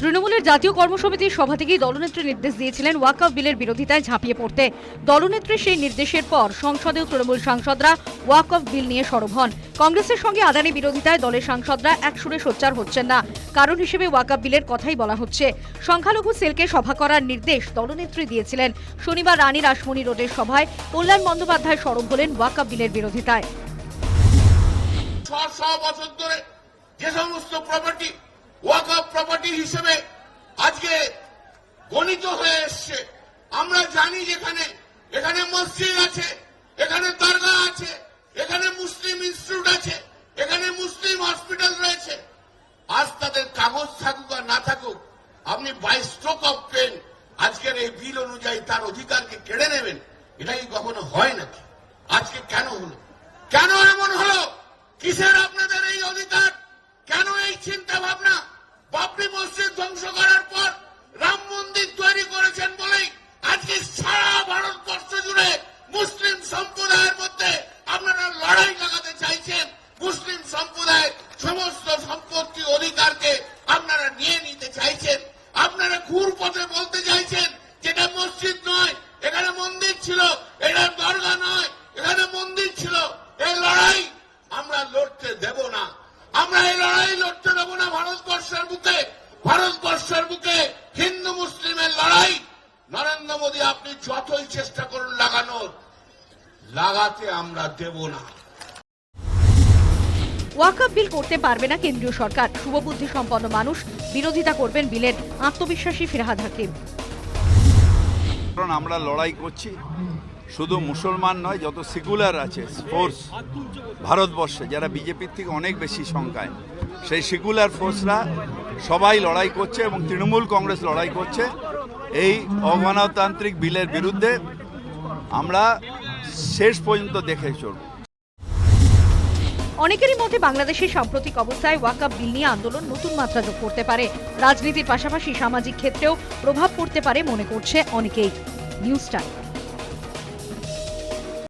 তৃণমূলের জাতীয় কর্মসমিতির সভা থেকেই দলনেত্রী নির্দেশ দিয়েছিলেন ওয়াকআপ বিলের বিরোধিতায় ঝাঁপিয়ে পড়তে। দলনেত্রীর সেই নির্দেশের পর সংসদেও তৃণমূল সাংসদরা ওয়াকআপ বিল নিয়ে সরব হন। কংগ্রেসের সঙ্গে আদানি বিরোধিতায় দলের সাংসদরা একসুরে সোচ্চার হচ্ছেন না। কারণ হিসেবে ওয়াকআপ বিলের কথাই বলা হচ্ছে। সংখ্যালঘু সেলকে সভা করার নির্দেশ দলনেত্রী দিয়েছিলেন। শনিবার রানী রাসমণি রোডের সভায় কল্যাণ বন্দ্যোপাধ্যায় সরব হলেন ওয়াকআপ বিলের বিরোধিতায়। যে সমস্ত প্রপার্টি ওয়াকআপ প্রপার্টি হিসেবে আজকে গণিত হয়ে এসছে। আমরা জানি যেখানে, এখানে মসজিদ আছে, এখানে দরগা আছে, এখানে মুসলিম ইনস্টিটিউট আছে, এখানে মুসলিম হসপিটাল রয়েছে। আজ তাদের কাগজ থাকুক আর না থাকুক, আপনি বাই স্ট্রোক অফ পেন আজকের এই বিল অনুযায়ী তার অধিকারকে কেড়ে নেবেন এটা কি কখনো হয় নাকি? আজকে কেন হলো? কেন এমন মসজিদ ধ্বংস করার পর রাম মন্দির তৈরি করেছেন বলেই আজকে সারা ভারতবর্ষ জুড়ে মুসলিম সম্প্রদায়ের মধ্যে আপনারা লড়াই লাগাতে চাইছেন। মুসলিম সম্প্রদায়ের সমস্ত সম্পত্তি অধিকারকে আপনারা নিয়ে নিতে চাইছেন। আপনারা ঘুর পথে বলতে চাইছেন যেটা মসজিদ নয়, এখানে মন্দির ছিল এটা দরগা নয়, এখানে মন্দির ছিল এই লড়াই আমরা লড়তে দেব না আমরা এই লড়াই লড়তে দেব না ভারতবর্ষের বুকে ভারতবর্ষের বুকে হিন্দু মুসলিমের লড়াই। নরেন্দ্র মোদী আপনি যতই চেষ্টা করুন লাগানোর লাগাতে আমরা দেব না। ওয়াকআপ বিল করতে পারবে না কেন্দ্রীয় সরকার। শুভবুদ্ধি সম্পন্ন মানুষ বিরোধিতা করবেন বিলের আত্মবিশ্বাসী ফিরহাদ হাকিম। কারণ আমরা লড়াই করছি। শুধু মুসলমান নয়, যত সিকুলার আছে ফোর্স ভারতবর্ষে, যারা বিজেপির থেকে অনেক বেশি সংখ্যায়, সেই সিকুলার ফোর্সরা সবাই লড়াই করছে এবং তৃণমূল কংগ্রেস লড়াই করছে। এই অগণতান্ত্রিক বিলের বিরুদ্ধে আমরা শেষ পর্যন্ত দেখে চলব। অনেকেরই মধ্যে বাংলাদেশের সাম্প্রতিক অবস্থায় ওয়াকআপ বিল নিয়ে আন্দোলন নতুন মাত্রা যোগ করতে পারে। রাজনীতির পাশাপাশি সামাজিক ক্ষেত্রেও প্রভাব পড়তে পারে মনে করছে অনেকেই। News time.